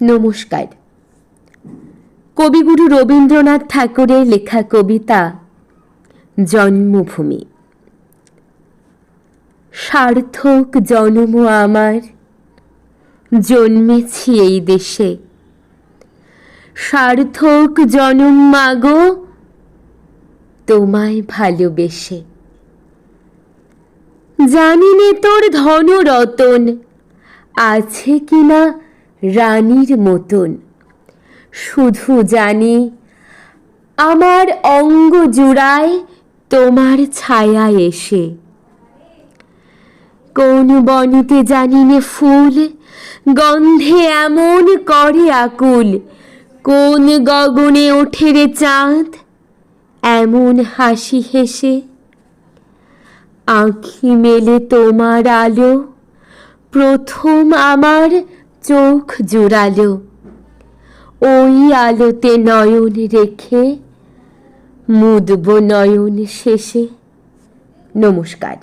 নমস্কার। কবিগুরু রবীন্দ্রনাথ ঠাকুরের লেখা কবিতা, জন্মভূমি। সার্থক জন্ম আমার, জন্মেছি এই দেশে। সার্থক জনম মাগো, তোমায় ভালোবেসে। জানি নে তোর ধন রতন আছে কিনা রানীর মতন। শুধু জানি, আমার অঙ্গ জুড়ায় তোমার ছায়া এসে। কোন বনিতে জানি নে ফুল, গন্ধে এমন করে আকুল। কোন গগনে ওঠে রে চাঁদ, এমন হাসি হেসে। আঁখি মেলে তোমার আলো, প্রথম আমার চোখ জোড়ালো। ওই আলোতে নয়ন রেখে মুদব নয়ন শেষে। নমস্কার।